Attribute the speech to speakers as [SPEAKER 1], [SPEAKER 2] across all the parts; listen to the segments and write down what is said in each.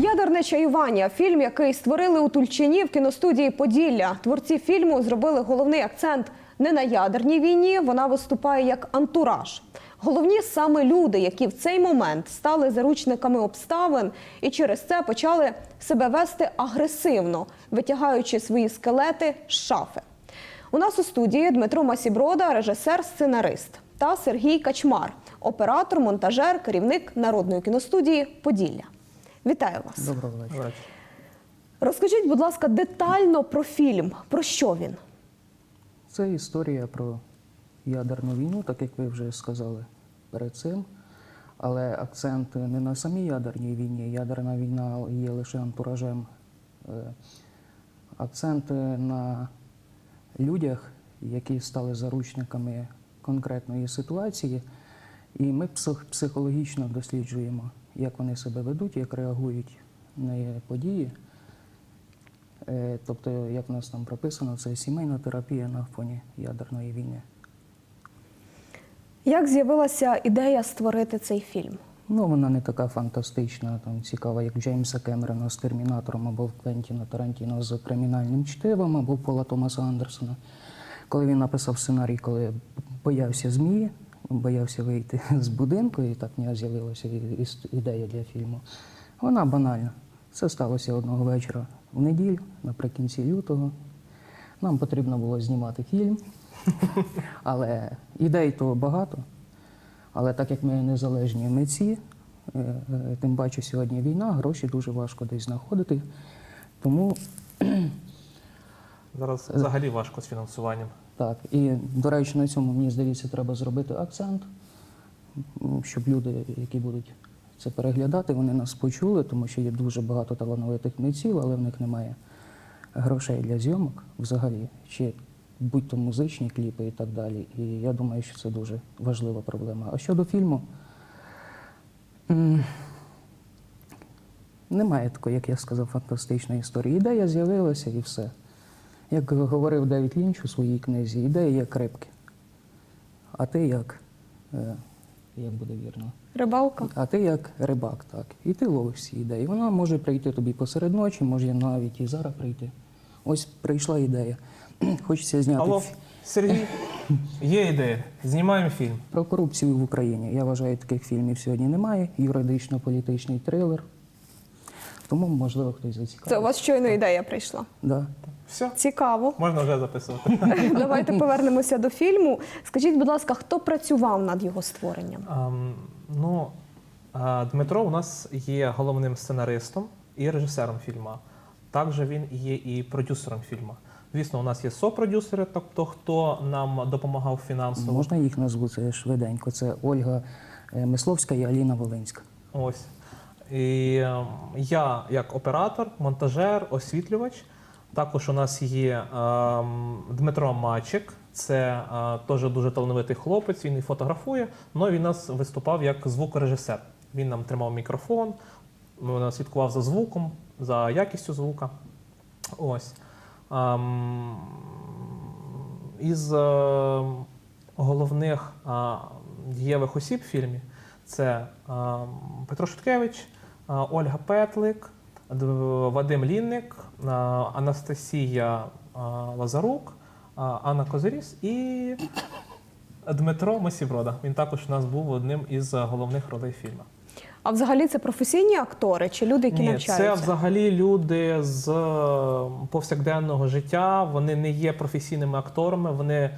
[SPEAKER 1] Ядерне чаювання фільм, який створили у Тульчині в кіностудії Поділля. Творці фільму зробили головний акцент не на ядерній війні. Вона виступає як антураж. Головні саме люди, які в цей момент стали заручниками обставин і через це почали себе вести агресивно, витягаючи свої скелети з шафи. У нас у студії Дмитро Масіброда, режисер, сценарист, та Сергій Качмар, оператор, монтажер, керівник народної кіностудії Поділля. Вітаю вас.
[SPEAKER 2] Доброго вечора.
[SPEAKER 1] Розкажіть, будь ласка, детально про фільм. Про що він?
[SPEAKER 2] Це історія про ядерну війну, так як ви вже сказали перед цим. Але акцент не на самій ядерній війні. Ядерна війна є лише антуражем. Е, Акцент на людях, які стали заручниками конкретної ситуації. І ми психологічно досліджуємо, як вони себе ведуть, як реагують на події. Е, Тобто, як в нас там прописано, це сімейна терапія на фоні ядерної війни.
[SPEAKER 1] Як з'явилася ідея створити цей фільм?
[SPEAKER 2] Ну, вона не така фантастична, там цікава, як Джеймса Кемерона з Термінатором, або Квентіна Тарантіно з кримінальним чтивом, або Пола Томаса Андерсона. Коли він написав сценарій, коли боявся змії, боявся вийти з будинку, і так в нього з'явилася ідея для фільму. Вона банальна. Це сталося одного вечора в неділю, наприкінці лютого. Нам потрібно було знімати фільм, але ідей то багато. Але так як ми незалежні митці, е, е, тим паче сьогодні війна, гроші дуже важко десь знаходити. Тому
[SPEAKER 3] Зараз взагалі важко з фінансуванням.
[SPEAKER 2] Так. І, до речі, на цьому, мені здається, треба зробити акцент, щоб люди, які будуть це переглядати, вони нас почули, тому що є дуже багато талановитих митців, але в них немає грошей для зйомок взагалі, чи будь-то музичні кліпи і так далі. І я думаю, що це дуже важлива проблема. А щодо фільму, немає такої, як я сказав, фантастичної історії. Ідея з'явилася і все. Як говорив Девід Лінч у своїй книзі, ідеї як рибки. А ти як, е, як буде вірно?
[SPEAKER 1] Рибалка?
[SPEAKER 2] А ти як рибак, так. І ти ловиш ці ідеї. Вона може прийти тобі посеред ночі, може навіть і зараз прийти. Ось прийшла ідея. Хочеться зняти
[SPEAKER 3] Алло, Сергій, є ідея. Знімаємо фільм.
[SPEAKER 2] про корупцію в Україні. Я вважаю, таких фільмів сьогодні немає. Юридично-політичний трилер. Тому, можливо, хтось зацікавиться.
[SPEAKER 1] Це у вас щойно ідея прийшла.
[SPEAKER 2] Да.
[SPEAKER 3] Все,
[SPEAKER 1] Цікаво.
[SPEAKER 3] можна вже записувати.
[SPEAKER 1] Давайте повернемося до фільму. Скажіть, будь ласка, хто працював над його створенням?
[SPEAKER 3] Ем, ну, е, Дмитро у нас є головним сценаристом і режисером фільму. Також він є і продюсером фільму. Звісно, у нас є сопродюсери, тобто хто нам допомагав фінансово.
[SPEAKER 2] Можна їх назву це швиденько. Це Ольга е, Мисловська і Аліна Волинська.
[SPEAKER 3] Ось. І ем, я як оператор, монтажер, освітлювач. Також у нас є ем, Дмитро Мачик. Це е, теж дуже талановитий хлопець. Він і фотографує, але він нас виступав як звукорежисер. Він нам тримав мікрофон, е, слідкував за звуком, за якістю звука. Ось. Ем, із е, головних дієвих осіб в фільмі це Петро Шуткевич, Ольга Петлик, Вадим Лінник, Анастасія Лазарук, Анна Козиріс і Дмитро Масіврода. Він також у нас був одним із головних ролей фільму.
[SPEAKER 1] А взагалі це професійні актори чи люди, які
[SPEAKER 3] Ні, це взагалі люди з повсякденного життя. Вони не є професійними акторами. Вони е,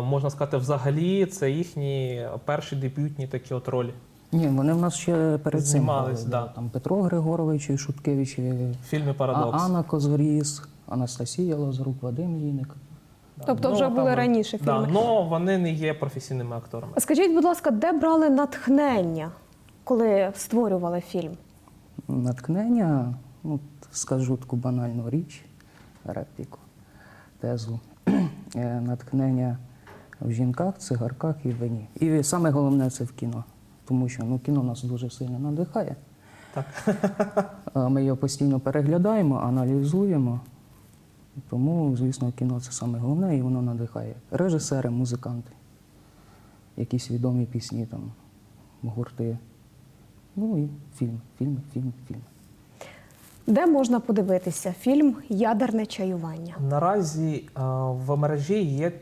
[SPEAKER 3] можна сказати, взагалі це їхні перші дебютні такі от ролі.
[SPEAKER 2] Ні, вони в нас ще перед цим
[SPEAKER 3] Знімались, да.
[SPEAKER 2] Там Петро Григорович і Шуткевич, і А-
[SPEAKER 3] Парадокс.
[SPEAKER 2] Анна Козоріс, Анастасія Лазарук, Вадим Ліник.
[SPEAKER 1] Тобто вже були
[SPEAKER 3] там,
[SPEAKER 1] раніше
[SPEAKER 3] Да,
[SPEAKER 1] фільми.
[SPEAKER 3] но вони не є професійними акторами.
[SPEAKER 1] Скажіть, будь ласка, де брали натхнення, коли створювали фільм?
[SPEAKER 2] Натхнення, ну, скажу таку банальну річ, репліку, тезу. Е, Натхнення в жінках, цигарках і в вині. І саме головне це в кіно. Тому що ну, кіно нас дуже сильно надихає.
[SPEAKER 3] Так.
[SPEAKER 2] Ми його постійно переглядаємо, аналізуємо. Тому, звісно, кіно це саме головне і воно надихає. Режисери, музиканти, якісь відомі пісні, там, гурти. Ну і фільм, фільм, фільм, фільм.
[SPEAKER 1] Де можна подивитися фільм Ядерне чаювання?
[SPEAKER 3] Наразі е, в мережі є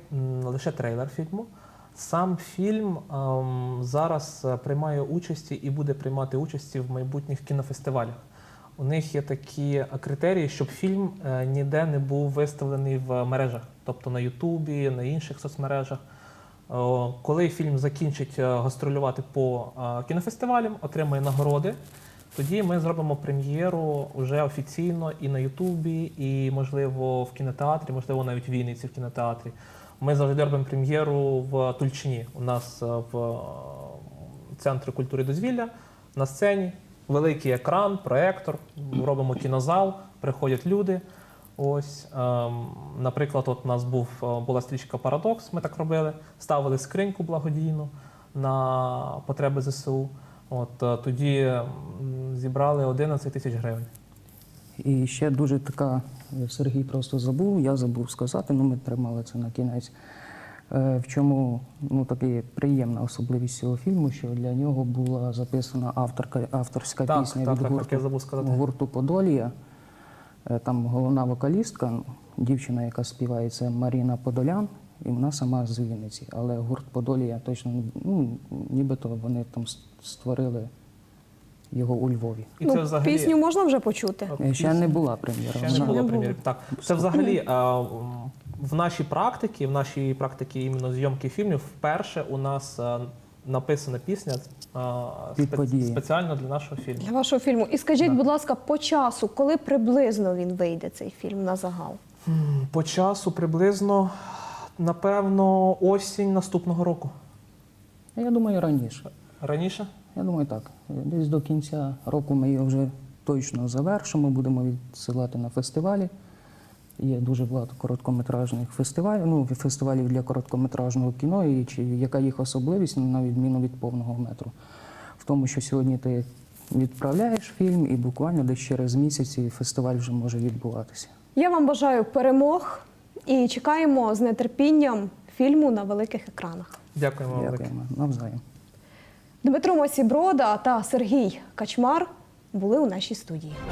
[SPEAKER 3] лише трейлер фільму. Сам фільм ем, зараз е, приймає участі і буде приймати участі в майбутніх кінофестивалях. У них є такі е, критерії, щоб фільм е, ніде не був виставлений в мережах, тобто на Ютубі, на інших соцмережах. Е, Коли фільм закінчить е, гастролювати по е, кінофестивалям, отримає нагороди, тоді ми зробимо прем'єру вже офіційно і на Ютубі, і, можливо, в кінотеатрі, можливо, навіть в Вінниці в кінотеатрі. Ми завжди робимо прем'єру в Тульчині. У нас е, в е, центрі культури дозвілля на сцені. Великий екран, проектор, робимо кінозал, приходять люди. Ось, ем, наприклад, от у нас був, е, була стрічка Парадокс, ми так робили, ставили скриньку благодійну на потреби ЗСУ. От тоді зібрали 11 тисяч гривень.
[SPEAKER 2] І ще дуже така, е, Сергій просто забув, я забув сказати, ну ми тримали це на кінець. Е, В чому ну, таки приємна особливість цього фільму, що для нього була записана авторка, авторська
[SPEAKER 3] Так,
[SPEAKER 2] пісня
[SPEAKER 3] так,
[SPEAKER 2] від
[SPEAKER 3] так,
[SPEAKER 2] гурту,
[SPEAKER 3] так, я забув сказати.
[SPEAKER 2] гурту Подолія. Е, Там головна вокалістка, дівчина, яка співає, це Маріна Подолян, і вона сама з Вінниці. Але гурт Подолія точно ну, нібито вони там створили його у Львові.
[SPEAKER 3] І це
[SPEAKER 1] ну,
[SPEAKER 3] взагалі
[SPEAKER 1] пісню можна вже почути?
[SPEAKER 2] Е, Ще не була прем'єра.
[SPEAKER 3] Ще не
[SPEAKER 2] вона-
[SPEAKER 3] було Так, це взагалі а, м, в нашій практиці, в нашій практиці іменно зйомки фільмів, вперше у нас а, написана пісня а,
[SPEAKER 2] Під події.
[SPEAKER 3] спеціально для нашого фільму.
[SPEAKER 1] Для вашого фільму. І скажіть, будь ласка, по часу, коли приблизно він вийде цей фільм на загал?
[SPEAKER 3] По часу приблизно, напевно, осінь наступного року.
[SPEAKER 2] Я думаю, раніше.
[SPEAKER 3] Раніше?
[SPEAKER 2] Я думаю, так. Десь до кінця року ми його вже точно завершимо, будемо відсилати на фестивалі. Є дуже багато короткометражних фестивалів, ну, фестивалів для короткометражного кіно, і чи, яка їх особливість, ну, на відміну від повного метру. В тому, що сьогодні ти відправляєш фільм, і буквально десь через місяць і фестиваль вже може відбуватися.
[SPEAKER 1] Я вам бажаю перемог і чекаємо з нетерпінням фільму на великих екранах.
[SPEAKER 3] Дякуємо вам.
[SPEAKER 2] Дякуємо. Навзаєм.
[SPEAKER 1] Дмитро Масіброда та Сергій Качмар були у нашій студії.